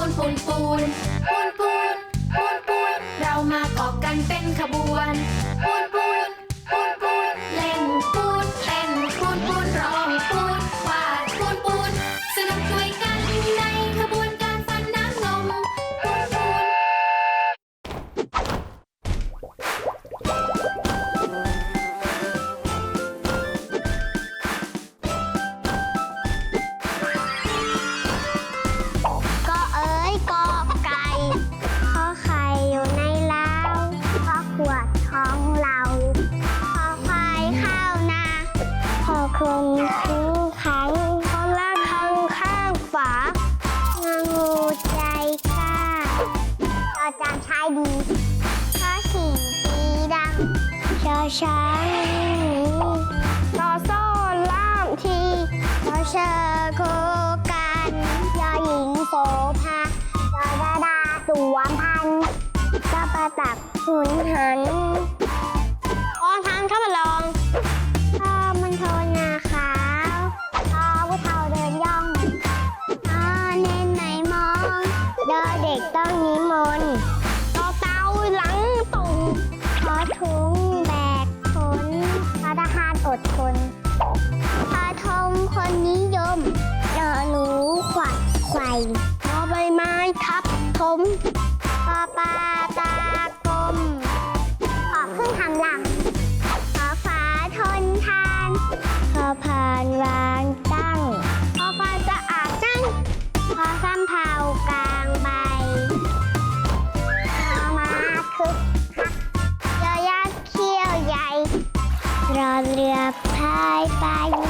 ปูนปูนปูนปูนปูนปูนปูนเรามาเกาะกันเป็นขบวนปูน จานชาขอสี่ปีดังชอช้างหนีต่อโซ่ล่ามทีขอเชอโคกันยอหญิงโสภายอดาดาสวมพันธ์ก็ประตักหุนหัน Bye. Bye.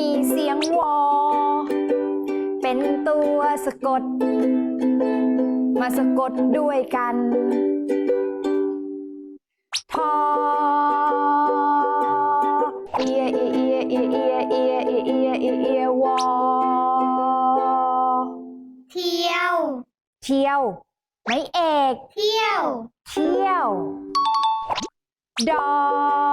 มีเสียงวอ เป็นตัวสะกด มาสะกดด้วยกันทอเอียเอียเอียเอียเอียเอียเอียเอียเอียวอ เที่ยว เที่ยว ไม่เอก เที่ยว เที่ยว ดอ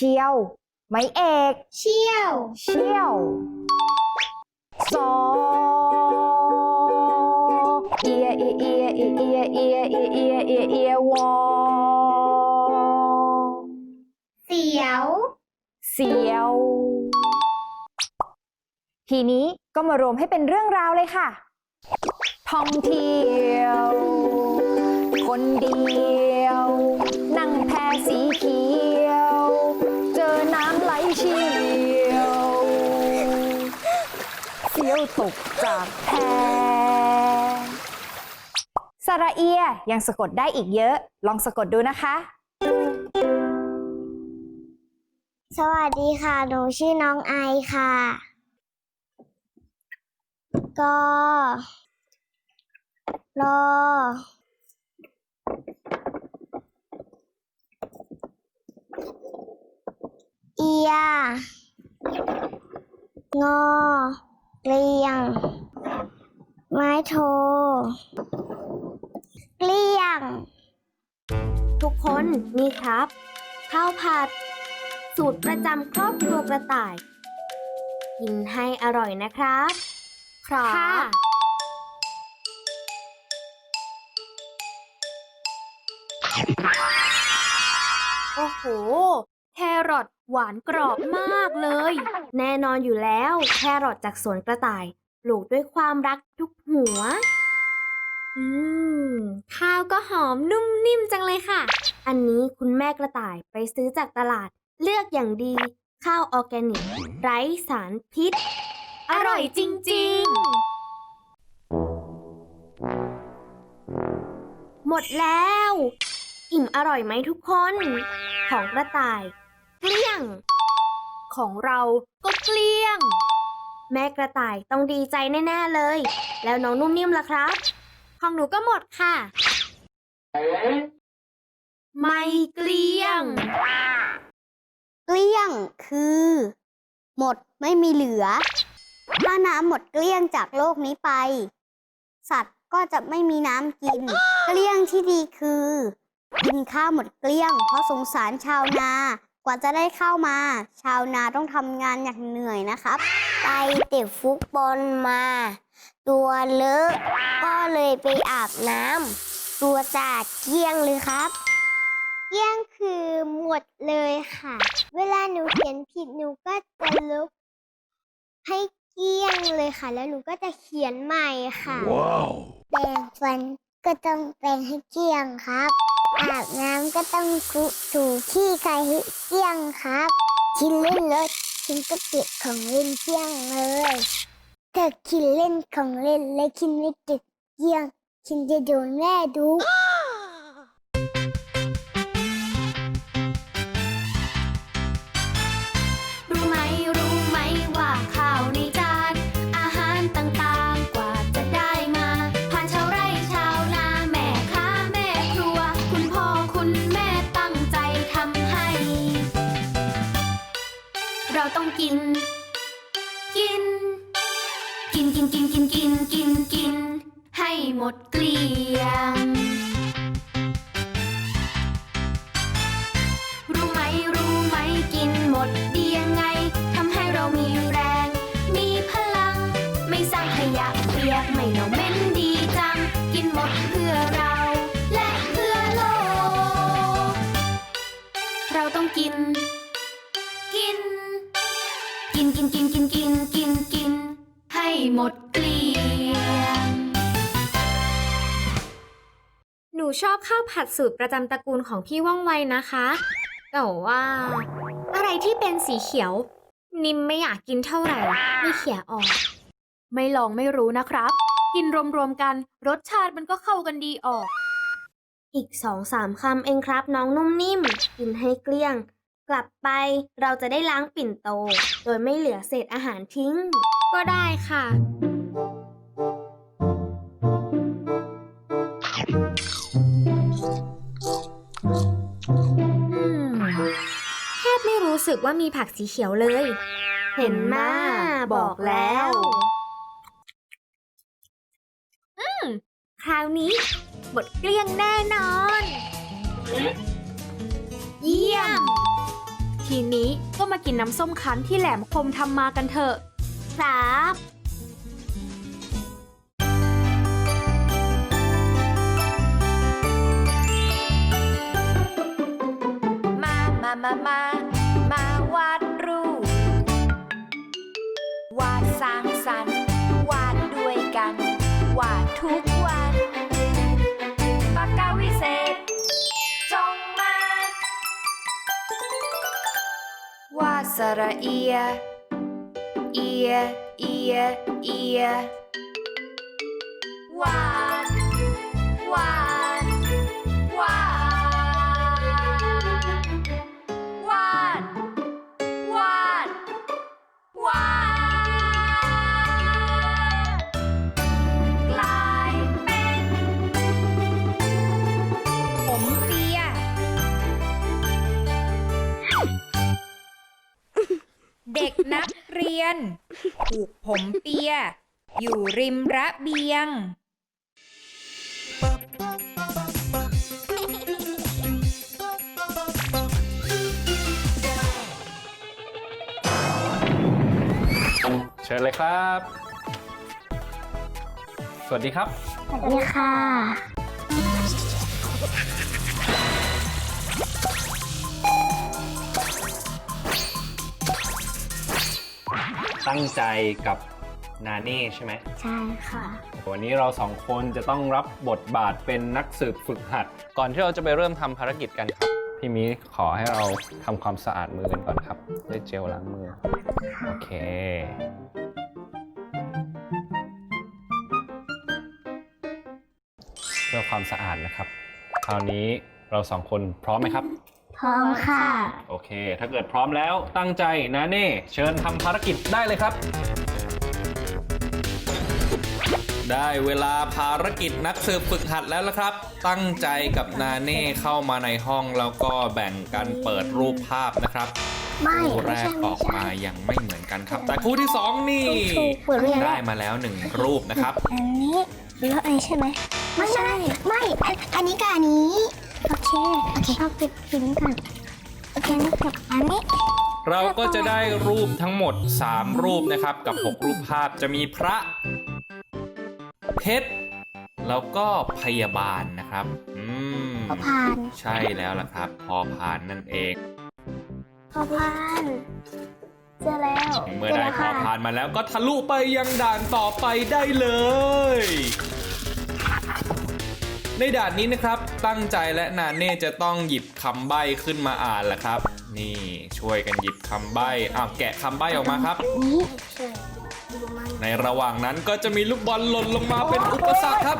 ชียว ไม่เอก เชี่ยว เชี่ยวซอเอียเอียเอียเอียเอียเอียเอียเอียเอียเอียวอเสียว เสียว ทีนี้ก็มารวมให้เป็นเรื่องราวเลยค่ะ ท่องเที่ยว คนเดียว นั่งแพสีเขียว ตกจากแพสระเอียยังสะกดได้อีกเยอะ ลองสะกดดูนะคะ สวัสดีค่ะ หนูชื่อน้องไอค่ะก็รอเอียงอ เกลียง ไม้โทเกลี้ยง ทุกคนนี่ครับ ข้าวผัด สูตรประจำครอบครัวกระต่าย กินให้อร่อยนะครับ ครับโรอทหวานกรอบมากเลย แน่นอนอยู่แล้ว แครอทจากสวนกระต่าย ปลูกด้วยความรักทุกหัว อืม ข้าวก็หอมนุ่มนิ่มจังเลยค่ะ อันนี้คุณแม่กระต่ายไปซื้อจากตลาด เลือกอย่างดี ข้าวออร์แกนิก ไร้สารพิษ อร่อยจริง ๆ หมดแล้ว อิ่มอร่อยไหมทุกคน ของกระต่าย เกลี้ยง ของเราก็เกลี้ยง แม่กระต่ายต้องดีใจแน่ ๆ เลย แล้วน้องนุ่มนิ่มล่ะครับ ของหนูก็หมดค่ะ ไม่เกลี้ยง เกลี้ยงคือ หมดไม่มีเหลือ ถ้าน้ำหมดเกลี้ยงจากโลกนี้ไป สัตว์ก็จะไม่มีน้ำกิน เกลี้ยงที่ดีคือ กินข้าวหมดเกลี้ยง เพราะสงสารชาวนา กว่าจะได้ข้าวมา ชาวนาต้องทำงานอย่างเหนื่อยนะครับ ไปเตะฟุตบอลมา ตัวเลอะ ก็เลยไปอาบน้ำตัวสะอาดเกลี้ยงเลยครับเกลี้ยงคือหมดเลยค่ะ เวลาหนูเขียนผิดหนูก็จะลบให้เกลี้ยงเลยค่ะ แล้วหนูก็จะเขียนใหม่ค่ะ Wow. แปรงฟันก็ต้องแปรงให้เกลี้ยงครับ อาบน้ำก็ต้องถูถูขี้ใครเสี่ยงครับคินเล่นรถคินก็เก็บของเล่นเสี่ยงเลยถ้าคินเล่นของเล่นและคินไม่เก็บเสี่ยงคินจะโดนแม่ดุ ต้องกิน กิน กินกินกินกินกินกินกินให้หมดเกลี้ยง ห้หมดเกลี้ยง หนูชอบข้าวผัดสูตรประจำตระกูลของพี่ว่องไวนะคะ แต่ว่า อะไรที่เป็นสีเขียว นิมไม่อยากกินเท่าไหร่ไม่เขียออก ไม่ลองไม่รู้นะครับ กินรวมๆกัน รสชาติมันก็เข้ากันดีออก อีกสองสามคำเองครับน้องนุ่มนิ่ม กินให้เกลี้ยง กลับไปเราจะได้ล้างปิ่นโต โดยไม่เหลือเศษอาหารทิ้ง ก็ได้ค่ะ อืม แทบไม่รู้สึกว่ามีผักสีเขียวเลย เห็นมาบอกแล้ว อืม คราวนี้หมดเกลี้ยงแน่นอน เยี่ยม ทีนี้ก็มากินน้ำส้มคั้นที่แหลมคมทำมากันเถอะครับมามามามา มาวาดรูป วาดสร้างสรรค์ วาดด้วยกัน วาดทุกวัน วาดสร นักเรีรียน ผูกผมเปีย อยู่ริมระเบียง เชิญเลยครับ สวัสดีครับ สวัสดีค่ะ ตั้งใจกับนาเน่ใช่ไหมใช่ค่ะ วันนี้เราสองคนจะต้องรับบทบาทเป็นนักสืบฝึกหัด ก่อนที่เราจะไปเริ่มทำภารกิจกันครับ พี่มีขอให้เราทำความสะอาดมือกันก่อนครับ ด้วยเจลล้างมือ โอเค เพื่อความสะอาดนะครับ คราวนี้เราสองคนพร้อมไหมครับ พร้อมค่ะ โอเค ถ้าเกิดพร้อมแล้วตั้งใจนะเน่ เชิญทำภารกิจได้เลยครับ ได้เวลาภารกิจนักสืบฝึกหัดแล้วละครับ ตั้งใจกับนาเน่เข้ามาในห้องแล้วก็แบ่งกันเปิดรูปภาพนะครับไม่คู่แรไม่กใช่อไม่อกใช่มายังไม่เหมือนกันครับ แต่คู่ที่สองนี่ถูกเปิดเรียนได้มาแล้วหนึ่งรูปนะครับ อันนี้แล้วอันนี้ใช่ไหมไม่ใช่ไม่ อันอันนี้กับอันนี้ โอเคโอเคเอาปิดพิมพ์ก่อนโอเคนี่กับอันนี้เราก็จะได้รูปทั้งหมด 3 รูปนะครับ กับ 6 รูปภาพจะมีพระ เพชรแล้วก็พยาบาลนะครับ อืมพอผ่านใช่แล้วล่ะครับ พอผ่านนั่นเองพอผ่านเจอแล้ว เมื่อได้จแล้วพอค่ะผ่านมาแล้วก็ทะลุไปยังด่านต่อไปได้เลย ในด่านนี้นะครับ ตั้งใจและนาเน่จะต้องหยิบคำใบ้ขึ้นมาอ่านแหละครับ นี่ช่วยกันหยิบคำใบ้อ้าวแกะคำใบ้ออกมาครับ นี่ใช่ในระหว่างนั้นก็จะมีลูกบอลหล่นลงมาเป็นอุปสรรคครับ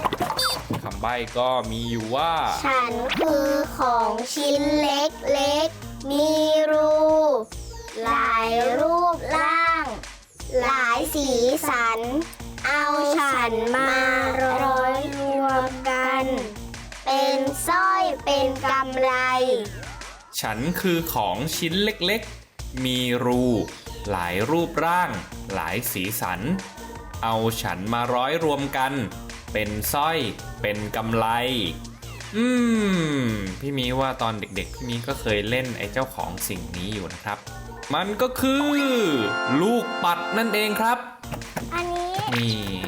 คำใบ้ก็มีอยู่ว่า ฉันคือของชิ้นเล็กเล็กๆมีรู หลายรูปร่าง หลายสีสัน เอาฉันมาร้อยรวมกันเป็น สร้อยเป็นกำไร ฉันคือของชิ้นเล็กๆ มีรู หลายรูปร่าง หลายสีสัน เอาฉันมาร้อยรวมกัน เป็นสร้อย เป็นกำไลอืม พี่มีว่าตอนเด็กๆ พี่มีก็เคยเล่นไอ้เจ้าของสิ่งนี้อยู่นะครับ มันก็คือ ลูกปัดนั่นเองครับ อันนี้ นี่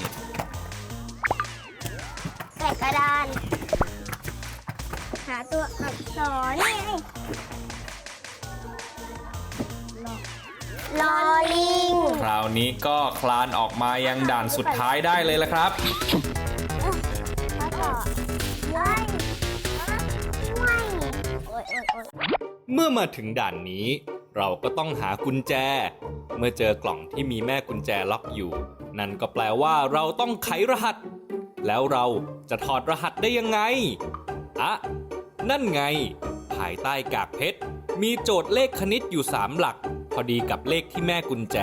าตัวอักษรนี่ไงลอลิง คราวนี้ก็คลานออกมายังด่านสุดท้ายได้เลยละครับ แล้วก็ว้ายว้ายโอ๊ยโอ๊ยโอ๊ยเมื่อมาถึงด่านนี้ เราก็ต้องหากุญแจ เมื่อเจอกล่องที่มีแม่กุญแจล็อกอยู่ นั่นก็แปลว่าเราต้องไขรหัส แล้วเราจะถอดรหัสได้ยังไง อะ นั่นไง ภายใต้กากเพชร มีโจทย์เลขคณิตอยู่ 3 หลัก พอดีกับเลขที่แม่กุญแจ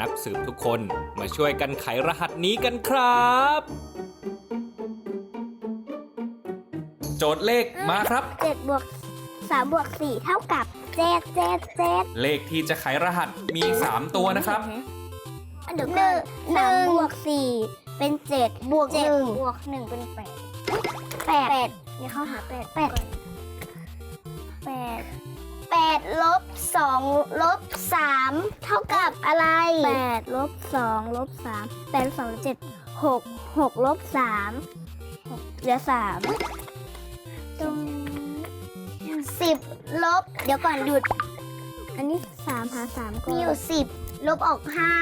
นักสืบทุกคนมาช่วยกันไขรหัสนี้กันครับ โจทย์เลขมาครับ เจ็ดบวกสามบวกสี่เท่ากับเจ็ดเจ็ดเจ็ดเลขที่จะไขรหัสมี 3 ตัวนะครับหนึ่งหนึ่งสามบวกสี่เป็นเจ็ดบวกหนึ่งบวกหนึ่งเป็นแปดแปด แปดนี่เขาหาแปดแปดแปดแปดลบสองลบสามเท่ากับอะไรแปดลบสองลบสามแปดลบสองลบเจ็ดหกหกลบสามหกเหลือสามตรงสิบลบ เดี๋ยวก่อนหยุด อันนี้สามหาสามก็มีอยู่สิบ ลบออกห้า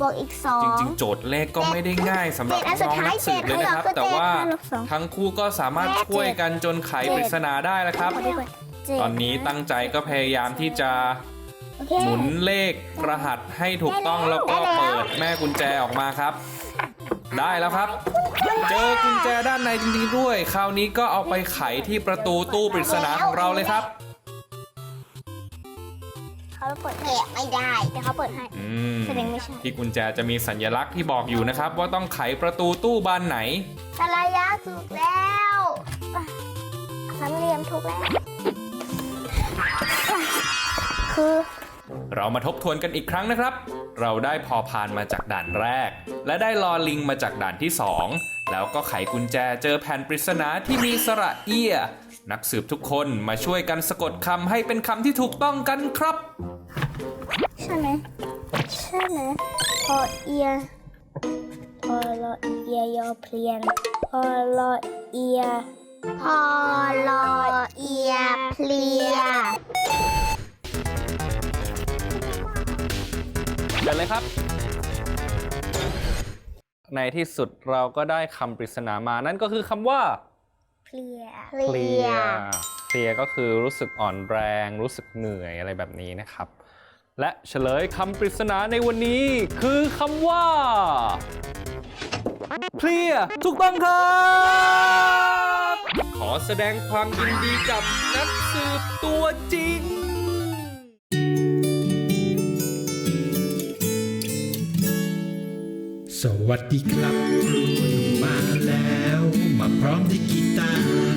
บวกอีกสอจงริงๆโจทย์เลขก็ไม่ได้ง่ายสำหรับเจ็ดอันสุดน้องท้ายนักสืบเลยนะครับเจ็ดแต่ว่าเจ็ดลบสองทั้งคู่ก็สามารถช่วยกันจนไขปริศนาได้แล้วครับตอนนี้ตั้งใจก็พยายามที่จะโอเคหมุนเลขรหัสให้ถูกต้องแล้วก็เปิดแม่กุญแจออกมาครับ ได้แล้วครับ เจอกุญแจด้านในจริงๆด้วย คราวนี้ก็เอาไปไขที่ประตูตู้ปริศนาของเราเลยครับ เขาเปิดแผลไม่ได้แต่เขาเปิดให้แสดงไม่ใช่ที่กุญแจจะมีสัญลักษณ์ที่บอกอยู่นะครับ ว่าต้องไขประตูตู้บานไหน สลายะสุดแล้วสามเหลี่ยมถูกแล้วคือเรามาทบทวนกันอีกครั้งนะครับ เราได้พอพานมาจากด่านแรก และได้ลอลิงมาจากด่านที่สองแล้วก็ไขกุญแจเจอแผ่นปริศนาที่มีสระเอีย้ย นักสืบทุกคนมาช่วยกันสะกดคำให้เป็นคำที่ถูกต้องกันครับ ใช่ไหมใช่ไหมพอเอียพอลอเอียยอเพลียนพอลอเอียพอลอเอียเพลียเดินเลยครับ ในที่สุดเราก็ได้คำปริศนามานั่นก็คือคำว่า เพลีย เพลีย เพลียก็คือรู้สึกอ่อนแรง รู้สึกเหนื่อยอะไรแบบนี้นะครับ และเฉลยคำปริศนาในวันนี้คือคำว่า เพลียถูกต้องครับ ขอแสดงความยินดีกับนักสืบตัวจริงสวัสดีครับครู from the guitar.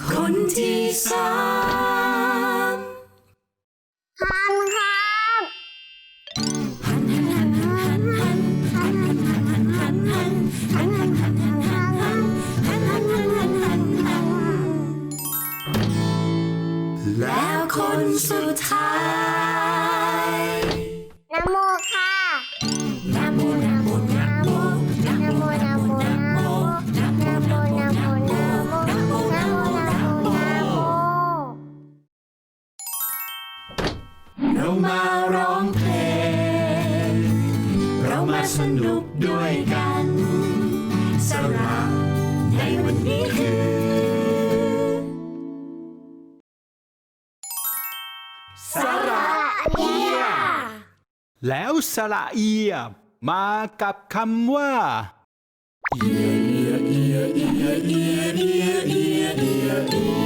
คนที่สอง แล้วสระเอีย มากับคำว่า เอียเอียเอียเอียเอียเอียเอีย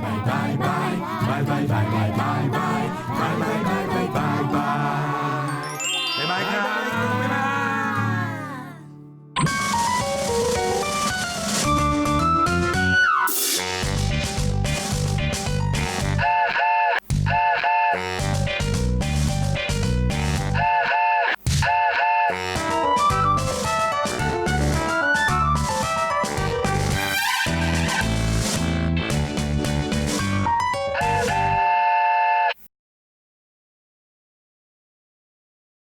bye. bye.